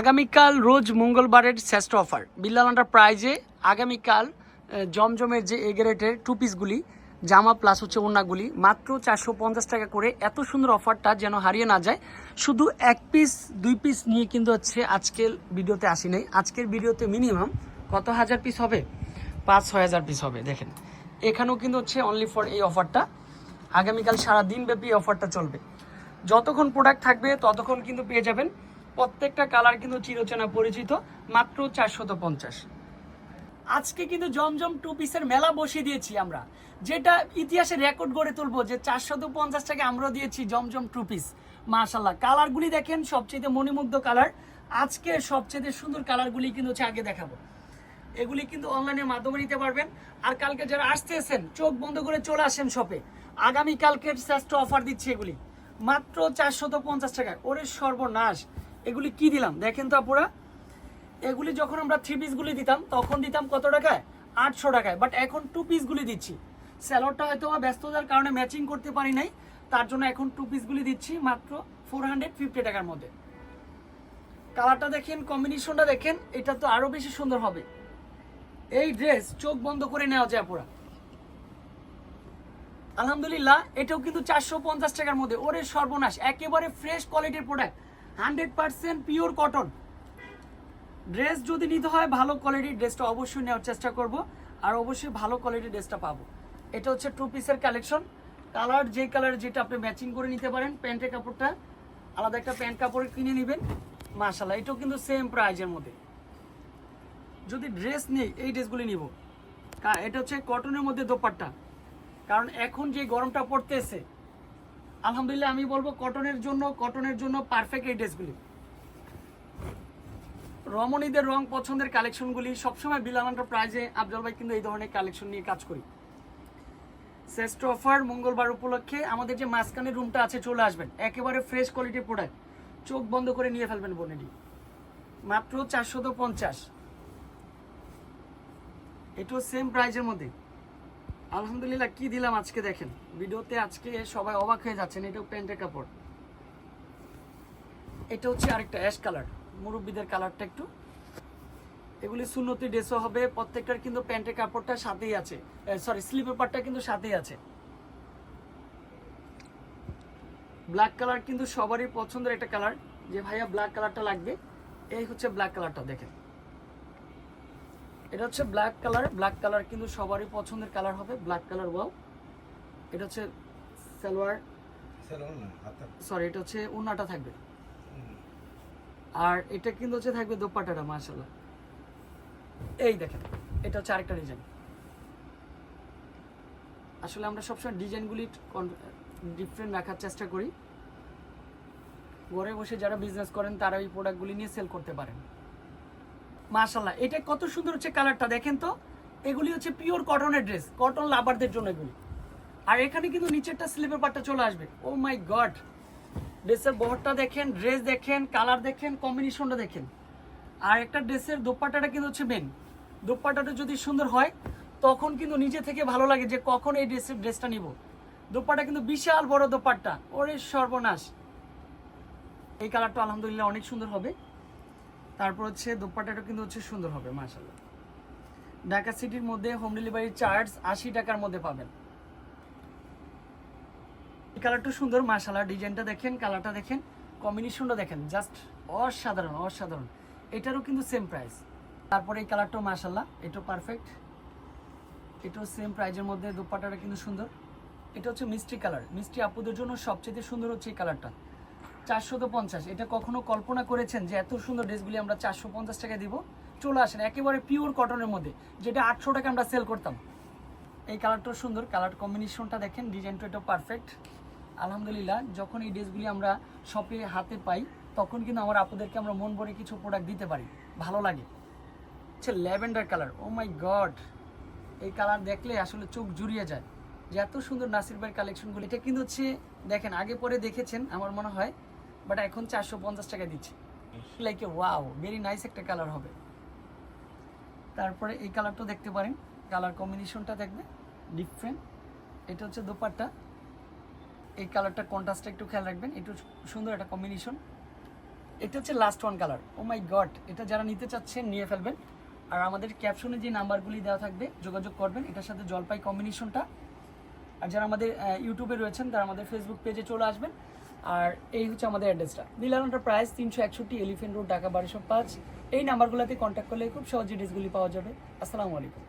আগামীকাল রোজ মঙ্গলবারের শ্রেষ্ঠ অফার। বিল্লাল প্রাইজে আগামীকাল জমজমের যে এগারেটের টু পিসগুলি জামা প্লাস হচ্ছে ওড়নাগুলি, মাত্র চারশো পঞ্চাশ টাকা করে এত সুন্দর অফারটা যেন হারিয়ে না যায়। শুধু এক পিস দুই পিস নিয়ে কিন্তু হচ্ছে আজকের ভিডিওতে আসি নাই। আজকের ভিডিওতে মিনিমাম কত হাজার পিস হবে? পাঁচ, ছয় হাজার পিস হবে, দেখেন। এখানেও কিন্তু হচ্ছে অনলি ফর এই অফারটা। আগামীকাল সারা দিন ব্যাপী এই অফারটা চলবে। যতক্ষণ প্রোডাক্ট থাকবে, ততক্ষণ কিন্তু পেয়ে যাবেন প্রত্যেকটা কালার কিন্তু চিরচেনা পরিচিত, মাত্র চারশত পঞ্চাশ। আজকে কিন্তু জমজম টু পিসের মেলা বসিয়ে দিয়েছি আমরা, যেটা ইতিহাসে রেকর্ড গড়ে তুলবো যে চারশত পঞ্চাশ টাকা আমরা দিয়েছি জমজম টু পিস মাশাল্লাহ কালারগুলি দেখেন, সবচেয়ে মণিমুগ্ধ কালার। আজকে সবচেয়ে সুন্দর কালারগুলি কিন্তু হচ্ছে আগে দেখাবো। এগুলি কিন্তু অনলাইনের মাধ্যমে নিতে পারবেন। আর কালকে যারা আসতেছেন চোখ বন্ধ করে চলে আসেন শপে আগামী কালকের শ্রেষ্ঠ অফার দিচ্ছি এগুলি। মাত্র চারশত পঞ্চাশ টাকা ওরে সর্বনাশ! এগুলি কি দিলাম? দেখেন তো আপুরা, এগুলি যখন আমরা থ্রি পিসগুলি দিতাম, তখন দিতাম কত টাকায়? আটশো টাকায়। বাট এখন টু পিসগুলি দিচ্ছি। স্যালোডটা হয়তো আমার ব্যস্ততার কারণে ম্যাচিং করতে পারি নাই। তার জন্য এখন টু পিসগুলি দিচ্ছি মাত্র ফোর হান্ড্রেড ফিফটি টাকার মধ্যে। কালারটা দেখেন কম্বিনেশনটা দেখেন, এটা তো আরও বেশি সুন্দর হবে। এই ড্রেস চোখ বন্ধ করে নেওয়া যায় পুরা আলহামদুলিল্লাহ, এটাও কিন্তু চারশো পঞ্চাশ টাকার মধ্যে। ওরে সর্বনাশ, একেবারে ফ্রেশ কোয়ালিটির product hundred percent pure cotton. Dress যদি নিতে হয়, ভালো কোয়ালিটির ড্রেসটা অবশ্যই নেওয়ার চেষ্টা করব আর অবশ্যই ভালো কোয়ালিটির ড্রেসটা পাবো। এটা হচ্ছে টু পিসের কালেকশন কালার যে কালার যেটা আপনি ম্যাচিং করে নিতে পারেন, প্যান্টের কাপড়টা, আলাদা একটা প্যান্ট কাপড় কিনে নেবেন। মাশাল্লাহ এটাও কিন্তু সেম প্রাইজের মধ্যে। যদি ড্রেস নেই, এই ড্রেসগুলি নিব। এটা হচ্ছে কটনের মধ্যে দোপাট্টা। কারণ এখন যে গরমটা পড়তেছে আলহামদুলিল্লাহ, আমি বলব কটনের জন্য কটনের জন্য পারফেক্ট এই ড্রেসগুলি। রমণীদের রং পছন্দের কালেকশনগুলি, সবসময় বিলামান্টার প্রাইজে আফজল ভাই কিন্তু এই ধরনের কালেকশন নিয়ে কাজ করি। শ্রেষ্ঠ অফার মঙ্গলবার উপলক্ষে আমাদের যে মাঝখানের রুমটা আছে, চলে আসবেন। একেবারে ফ্রেশ কোয়ালিটির প্রোডাক্ট চোখ বন্ধ করে নিয়ে ফেলবেন বনেডি মাত্র চারশত পঞ্চাশ। এটাও সেম প্রাইজের মধ্যে। আলহামদুলিল্লাহ, কি দিলাম আজকে দেখেন। ভিডিওতে আজকে সবাই অবাক হয়ে যাচ্ছেন, এটাও প্যান্টের কাপড়। এটা হচ্ছে আরেকটা অ্যাশ কালার, মুরব্বীদের কালারটা একটু। এগুলি সুন্নতি ড্রেসও হবে, প্রত্যেকটার কিন্তু প্যান্টের কাপড়টা সাথেই আছে। সরি স্লিপের পার্টটা কিন্তু সাথেই আছে। ব্ল্যাক কালার কিন্তু সবারই পছন্দের একটা কালার যে ভাইয়া ব্ল্যাক কালারটা লাগবে, এই হচ্ছে ব্ল্যাক কালারটা দেখেন। এটা হচ্ছে ব্ল্যাক কালার ব্ল্যাক কালার কিন্তু সবারই পছন্দের কালার হবে ব্ল্যাক কালার ওয়াও এটা হচ্ছে সালোয়ার সরি এটা হচ্ছে উন্নাটা থাকবে। আর এটা কিন্তু হচ্ছে থাকবে দোপাটাটা মাশাল্লাহ এই দেখেন এটা হচ্ছে আরেকটা ডিজাইন আসলে আমরা সবসময় ডিজাইনগুলি ডিফারেন্ট রাখার চেষ্টা করি। ঘরে বসে যারা বিজনেস করেন তারা এই প্রোডাক্টগুলি নিয়ে সেল করতে পারেন। মাশাল্লাহ এটা কত সুন্দর হচ্ছে কালারটা দেখেন তো। এগুলি হচ্ছে পিওর কটনের ড্রেস কটন লাভারদের জন্য এগুলি। আর এখানে কিন্তু নিচেরটা স্লিপের পাটটা চলে আসবে। ও মাই গড ড্রেসের বহরটা দেখেন ড্রেস দেখেন কালার দেখেন কম্বিনেশনটা দেখেন। আর একটা ড্রেসের দোপাট্টাটা কিন্তু হচ্ছে মেন দোপাট্টাটা যদি সুন্দর হয়, তখন কিন্তু নিজে থেকে ভালো লাগে যে কখন এই ড্রেসের ড্রেসটা নিব। দোপাট্টা কিন্তু বিশাল বড় দোপাট্টা। ওরে সর্বনাশ! এই কালারটা আলহামদুলিল্লাহ অনেক সুন্দর হবে। তারপর হচ্ছে দোপাট্টাটা কিন্তু হচ্ছে সুন্দর হবে মাশাল্লাহ ঢাকা সিটির মধ্যে হোম ডেলিভারি চার্জ আশি টাকার মধ্যে পাবেন। এই কালারটা সুন্দর মাশাল্লাহ ডিজাইনটা দেখেন কালারটা দেখেন কম্বিনেশনটা দেখেন জাস্ট অসাধারণ অসাধারণ। এটারও কিন্তু সেম প্রাইস তারপরে এই কালারটাও মাশাল্লাহ এটাও পারফেক্ট এটাও সেম প্রাইজের মধ্যে দোপাট্টাটা কিন্তু সুন্দর। এটা হচ্ছে মিষ্টি কালার মিষ্টি আপুদের জন্য সবচেয়ে সুন্দর হচ্ছে এই কালারটা চারশো তো পঞ্চাশ। এটা কখনো কল্পনা করেছেন যে এত সুন্দর ড্রেসগুলি আমরা চারশো পঞ্চাশ টাকা দিব? চলে আসেন, একেবারে পিওর কটনের মধ্যে, যেটা আটশো টাকা আমরা সেল করতাম। এই কালারটাও সুন্দর কালার কম্বিনেশনটা দেখেন ডিজাইনটা এটা পারফেক্ট আলহামদুলিল্লাহ, যখন এই ড্রেসগুলি আমরা শপে হাতে পাই, তখন কিন্তু আমার আপুদেরকে আমরা মন ভরে কিছু প্রোডাক্ট দিতে পারি। ভালো লাগে। হচ্ছে lavender colour oh my god এই কালার দেখলে আসলে চোখ জুড়িয়ে যায়। যে এত সুন্দর নাসির ভাইয়ের কালেকশনগুলি এটা কিন্তু হচ্ছে, দেখেন, আগে পরে দেখেছেন, আমার মনে হয় বাট এখন চারশো পঞ্চাশ টাকা দিচ্ছে। লাইক ওয়াও ভেরি নাইস একটা কালার হবে। তারপরে এই কালারটা দেখতে পারেন। কালার কম্বিনেশনটা দেখবে। ডিফারেন্ট এটা হচ্ছে দোপাট্টা। এই কালারটা কন্ট্রাস্টটা একটু খেয়াল রাখবেন। একটু সুন্দর একটা কম্বিনেশন এটা হচ্ছে last one colour oh my god এটা যারা নিতে চাচ্ছেন, নিয়ে ফেলবেন। আর আমাদের ক্যাপশনে যে নাম্বারগুলি দেওয়া থাকবে, যোগাযোগ করবেন। এটার সাথে জলপাই কম্বিনেশনটা আর যারা আমাদের ইউটিউবে রয়েছেন, তারা আমাদের ফেসবুক পেজে চলে আসবেন। আর এই হচ্ছে আমাদের অ্যাড্রেসটা। নীলালন্টার প্রাইস তিনশো একষট্টি এলিফেন্ট রোড ঢাকা বারোশো পাঁচ। এই নাম্বারগুলোতে কন্ট্যাক্ট করলে খুব সহজে ড্রেসগুলি পাওয়া যাবে। আসসালামু আলাইকুম।